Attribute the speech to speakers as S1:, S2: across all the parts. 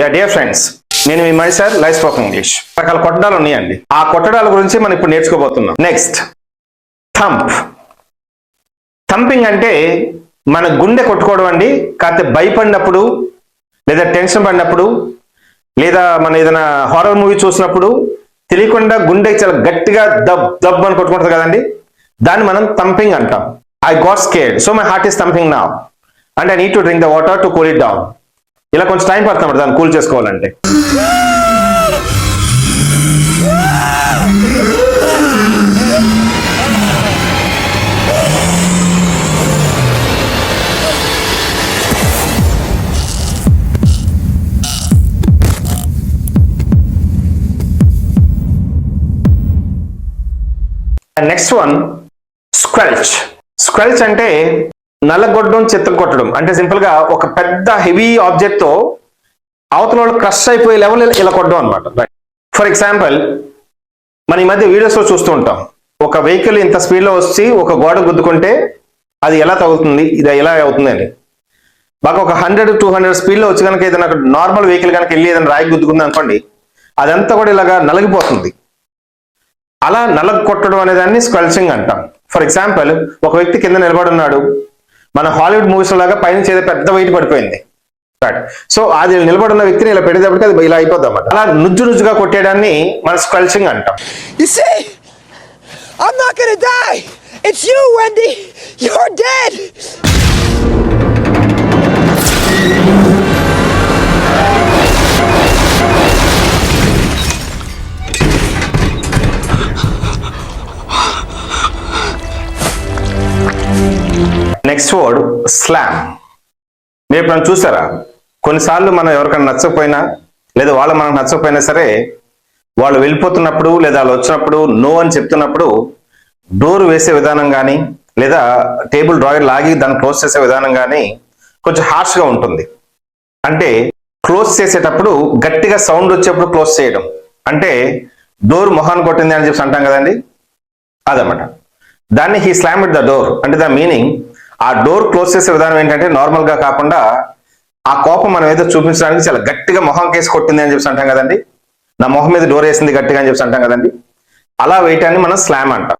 S1: Yeah dear friends నేను మీ my sir life spoken English రకాల కొట్టడాలు ఉన్నాయండి. ఆ కొట్టడాల గురించి మనం ఇప్పుడు నేర్చుకోబోతున్నాం. నెక్స్ట్ థంప్ థంపింగ్ అంటే మన గుండె కొట్టుకోవడం అండి కాకపోతే భయపడినప్పుడు లేదా టెన్షన్ పడినప్పుడు లేదా మన ఏదైనా హారర్ మూవీ చూసినప్పుడు తెలియకుండా గుండె చాలా గట్టిగా దబ్ దబ్ అని కొట్టుకుంటుంది కదండి. దాన్ని మనం థంపింగ్ అంటాం. I got scared so my heart is thumping నా and I need to drink the water to cool it down ఇలా కొంచెం టైం పడుతుంది దాన్ని కూల్ చేసుకోవాలంటే. నెక్స్ట్ వన్ స్క్వెల్చ్ స్క్వెల్చ్ అంటే నల్లగొట్టడం చిత్తం కొట్టడం. అంటే సింపుల్గా ఒక పెద్ద హెవీ ఆబ్జెక్ట్తో అవతల వాళ్ళు క్రష్ అయిపోయే లెవెల్ ఇలా కొట్టడం అనమాట ఫర్ ఎగ్జాంపుల్ మన ఈ మధ్య వీడియోస్లో చూస్తూ ఉంటాం. ఒక వెహికల్ ఇంత స్పీడ్లో వచ్చి ఒక గోడ గుద్దుకుంటే అది ఎలా తగులుతుంది? ఇది ఎలా అవుతుంది అని. బాగా ఒక హండ్రెడ్ టూ హండ్రెడ్ స్పీడ్లో వచ్చి కనుక ఏదైనా నార్మల్ వెహికల్ కనుక వెళ్ళి ఏదైనా రాయి గుద్దుకుంది అనుకోండి అదంతా కూడా ఇలాగా నలిగిపోతుంది. అలా నలగ కొట్టడం అనేదాన్ని స్క్వెల్చింగ్ అంటాం. ఫర్ ఎగ్జాంపుల్ ఒక వ్యక్తి కింద నిలబడి ఉన్నాడు. మన హాలీవుడ్ మూవీస్ లాగా పైన ఏదో పెద్ద వెయిట్ పడిపోయింది సో అది నిలబడిన వ్యక్తిని ఇలా పెట్టేటప్పటికి అది ఇలా అయిపోద్ది అన్నమాట అలా నుజ్జు నుజ్జుగా కొట్టేయడాన్ని మన స్కల్చింగ్ అంటాం
S2: You see? I'm not gonna die! It's you, Wendy! You're dead!
S1: Next word slam మీరు ఎప్పుడైనా చూసారా? కొన్నిసార్లు మనం ఎవరికైనా నచ్చకపోయినా లేదా వాళ్ళు మనకు నచ్చకపోయినా సరే వాళ్ళు వెళ్ళిపోతున్నప్పుడు లేదా వాళ్ళు వచ్చినప్పుడు నో అని చెప్తున్నప్పుడు డోర్ వేసే విధానం కానీ లేదా టేబుల్ డ్రాయర్ లాగి దాన్ని క్లోజ్ చేసే విధానం కానీ కొంచెం హార్ష్గా ఉంటుంది. అంటే క్లోజ్ చేసేటప్పుడు గట్టిగా సౌండ్ వచ్చేప్పుడు క్లోజ్ చేయడం. అంటే డోర్ మొహాన్ని కొట్టింది అని చెప్పి అంటాం కదండి? అదనమాట దాన్ని he slam it the door. అంటే ద మీనింగ్ ఆ డోర్ క్లోజ్ చేసే విధానం ఏంటంటే నార్మల్గా కాకుండా ఆ కోపం మనం ఏదో చూపించడానికి చాలా గట్టిగా మొహం కేసి కొట్టింది అని చెప్పి అంటాం కదండి. నా మొహం మీద డోర్ వేసింది గట్టిగా అని చెప్పి అంటాం కదండి. అలా వేయటాన్ని మనం స్లామ్ అంటాం.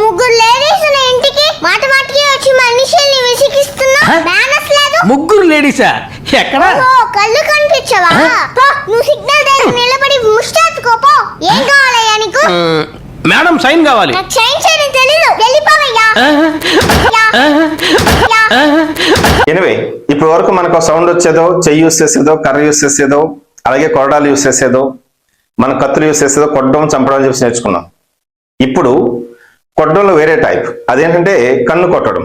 S3: ముగ్గురు లేడీస్ ఉన్న ఇంటికి మాట మాటకి వచ్చి మనుషుల్ని విసిగిస్తున్నా? బ్యానర్స్ లేదు.
S4: ముగ్గురు లేడీసా ఎక్కడ?
S3: ఓ కళ్ళు కనిపించవా? పో నువ్వు సిగ్నల్ దగ్గర నిలబడి ముష్టాతుకో పో. ఏం కావాలయ్యా నీకు?
S4: మ్, మేడం సైన్ కావాలి.
S1: ఎనివే ఇప్పటి వరకు మనకు సౌండ్ వచ్చేదో చెయ్యి యూస్ చేసేదో కర్ర యూస్ చేసేదో అలాగే కొరడాలు యూస్ చేసేదో మన కత్తులు యూస్ చేసేదో కొట్టడం చంపడం చెప్పి నేర్చుకున్నాం. ఇప్పుడు కొట్టడంలో వేరే టైప్ అదేంటంటే కన్ను కొట్టడం.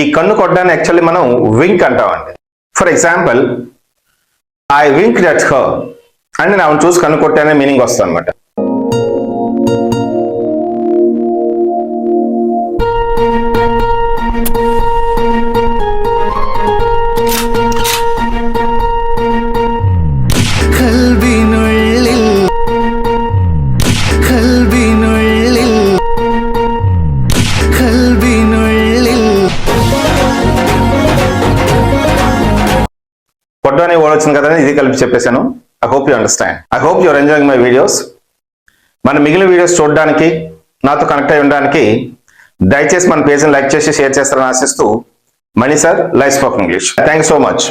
S1: ఈ కన్ను కొట్టడాన్ని యాక్చువల్లీ మనం వింక్ అంటామండి. For example I wink that her అని నేను ఆమెను చూసి కన్ను కొట్టానే మీనింగ్ వస్తుంది అనమాట కొట్టు అనే వర్డ్ వచ్చింది కదా ఇది కలిపి చెప్పేశాను. I hope you understand I hope your enjoying my videos మన మిగిలిన వీడియోస్ చూడడానికి నాతో కనెక్ట్ అయి ఉండడానికి దయచేసి మన పేజ్ని లైక్ చేసి షేర్ చేస్తారని ఆశిస్తూ Mani sir life spoke English thank so much